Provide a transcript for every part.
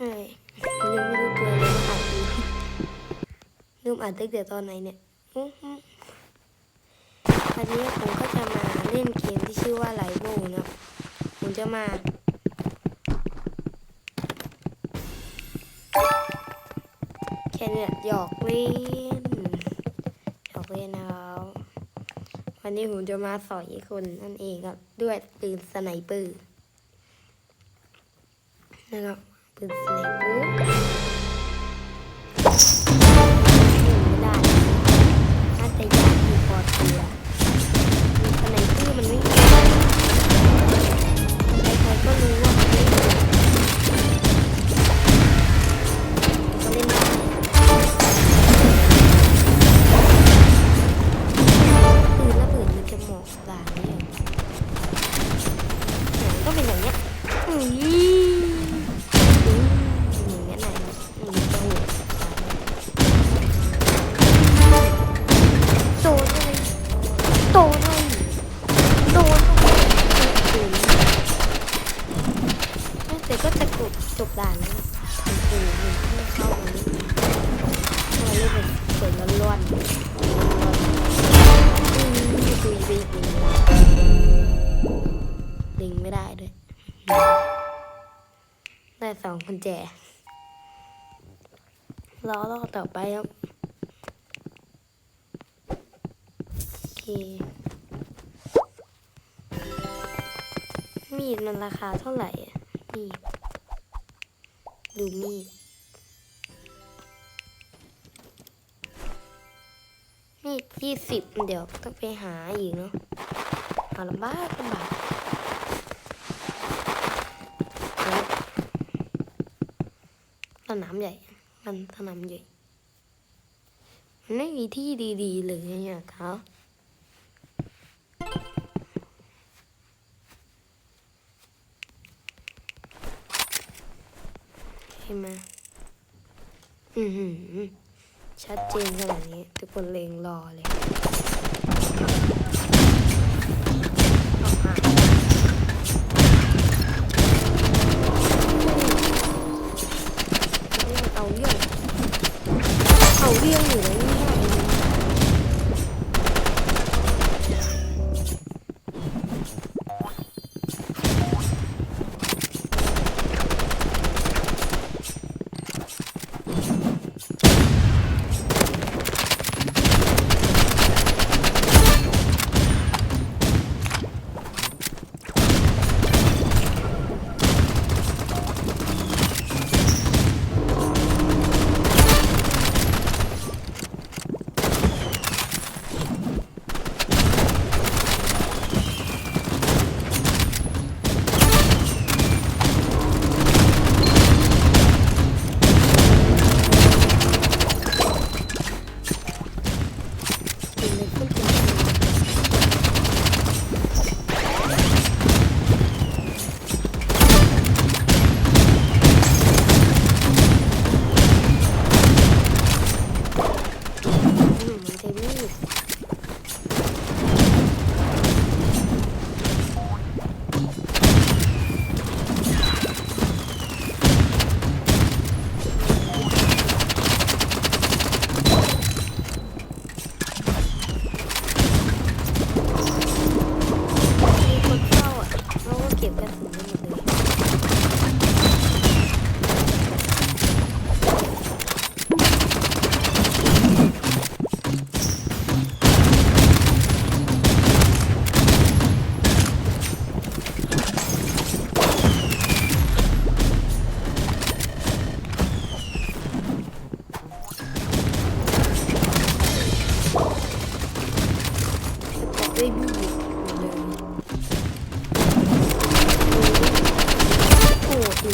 ยังไม่รู้ตัวเลยว่าอัดอยู่ลืมอัดตั้งแต่ตอนไหนเนี่ยอืออันนี้ผมก็จะมาเล่นเกมที่ชื่อว่าไลโบนะครับผมจะมาแค่เนี้หยอกเล่นหยอกเล่นนะครับวันนี้ผมจะมาสอยคนนั่นเองครับ ด้วยปืนสไนเปอร์นะครับ ปืนสไนเปอร์ยิงไม่ได้น่าจะยากอยู่พอตัวสไนเปอร์มันไม่ใครๆก็รู้ว่า จบด่านแล้วโอ้โหไม่เข้าเลยมาเล่นแบบสวยร้อนๆอืมคุยไปอีกหนึ่งดึงไม่ได้ด้วยได้สองกุญแจรอรอบต่อไปครับโอเคมีดมันราคาเท่าไหร่อะมีด ดูมีด นี่ยี่สิบเดี๋ยวต้องไปหาอีกเนาะหาลำบากลำบากแล้วสนามใหญ่ มันสนามใหญ่ มันไม่มีที่ดี ๆ เลยเนี่ยเขา ชัดเจนขนาดนี้ ทุกคนเลงรอเลย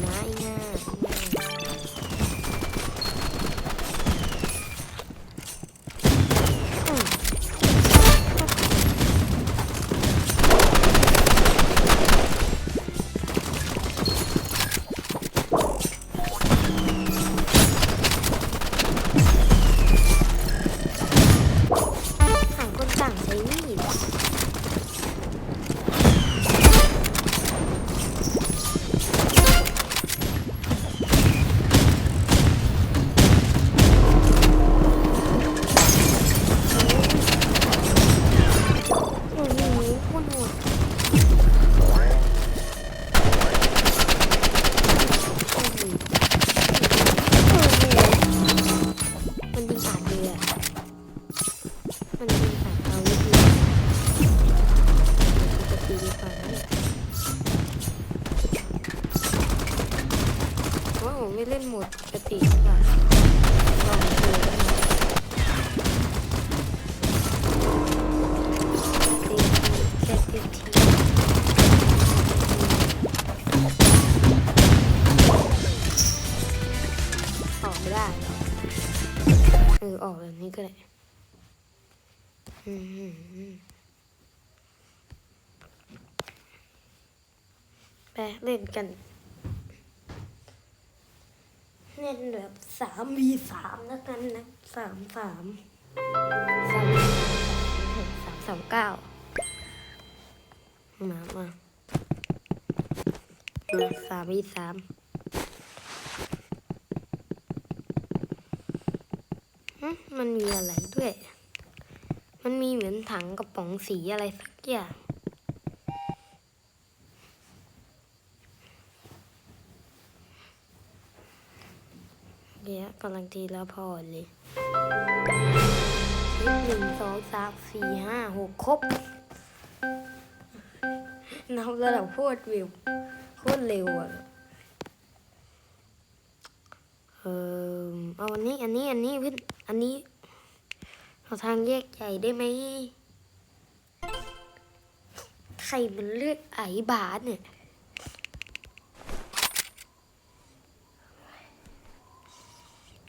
nice. ก็ได้ไปเล่นกัน เล่นแบบสามวีสามแล้วกันนะสามสามสามสามสามเก้ามามามาสามวีสามหึ มันมีอะไรด้วย มันมีเหมือนถังกระป๋องสีอะไรสักอย่างเดี๋ยวกำลังทีและพอเลยหนึ่งสองสามสี่ห้าหกครบนับระดับโคตรเร็วโคตรเร็วอะเออเอาอันนี้ อันนี้ อันนี้เพื่อนอันนี้ ทางแยกใหญ่ได้ไหม ใครมันเลือกไอ้บาสเนี่ย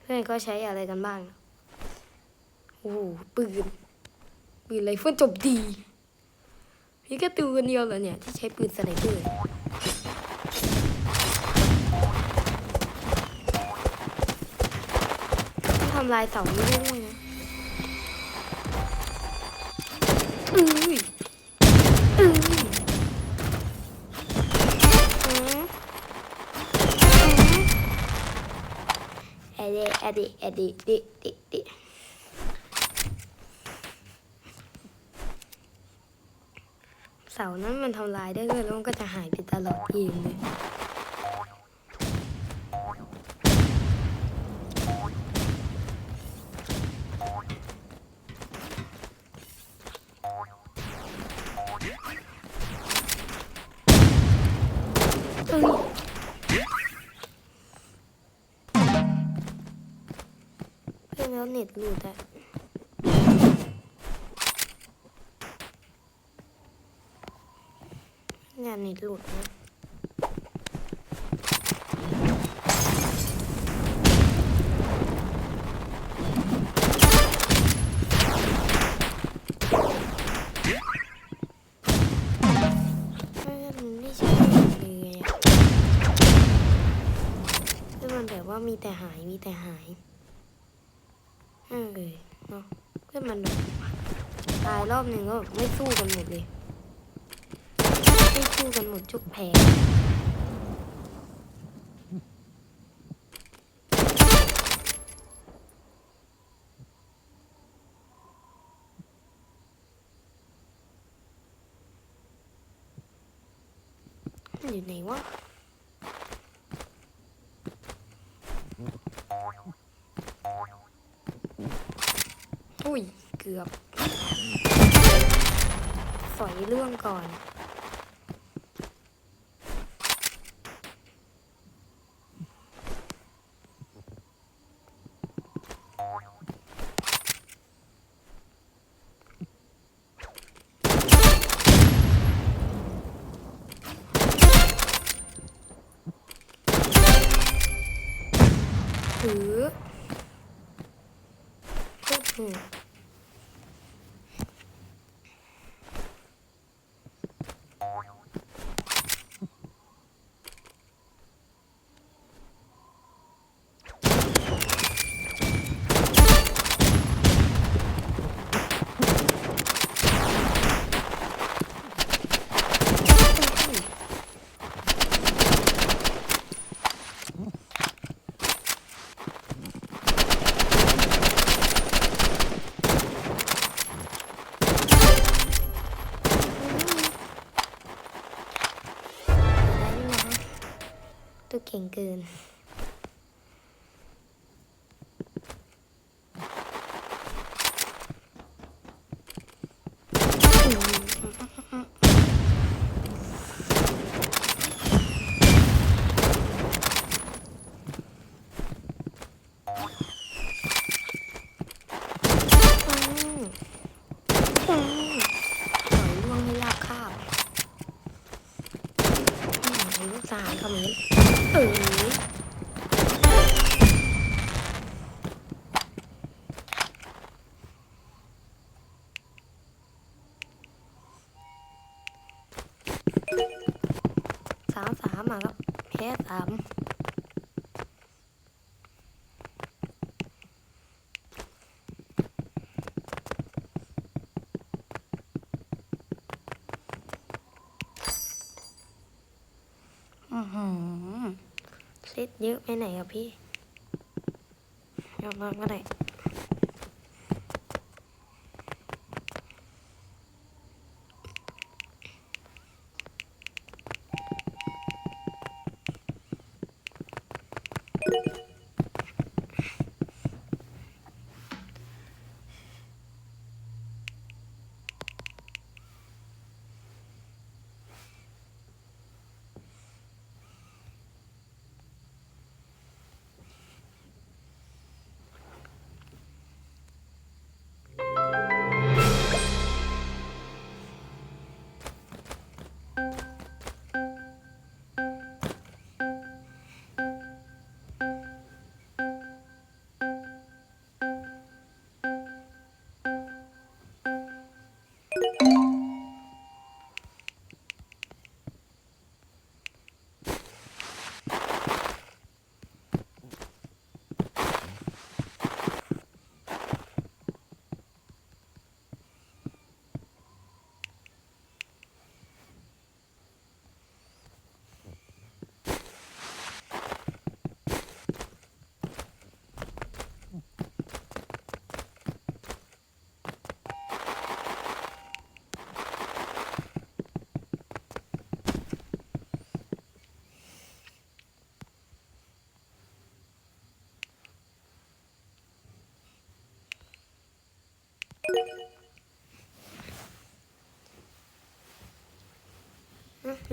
เพื่อนก็ใช้อะไรกันบ้าง โอ้โหปืน ปืนไรเฟิลจบดีพี่ก็ตูนเดียวเหรอเนี่ย ที่ใช้ปืนสไนเปอร์ทำลายเสานี้ได้ด้วยนะ อุ้ยอุ้ยอืมอะดิอะดิอะดิดิดิดิเสานั้นมันทำลายได้เลยแล้วมันก็จะหายไปตลอดเองเลย เน็ตหลุดอะอย่าเน็ตหลุดนะเพื่ไม่ใช่เลยอะเพื่อมันแบบว่ามีแต่หาย มีแต่หาย เออเลยเนาะเพื่อนมันแบบตายรอบหนึ่งก็แบบไม่สู้กันหมดเลยไม่สู้กันหมดจุกแผงอยู่ไหนวะ อุ้ย เกือบฝอยร่วงก่อนถือพูดถูก ได้นะ ตัวเก่งเกิน อ ลูกสามคำนี้เออสามสามมาครับ แพ้สามเซตเยอะไปไหนครับพี่ยอมรับก็ได้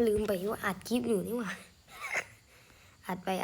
ลืมไปว่าอัดคลิปอยู่นี่หว่า อัดไปอัด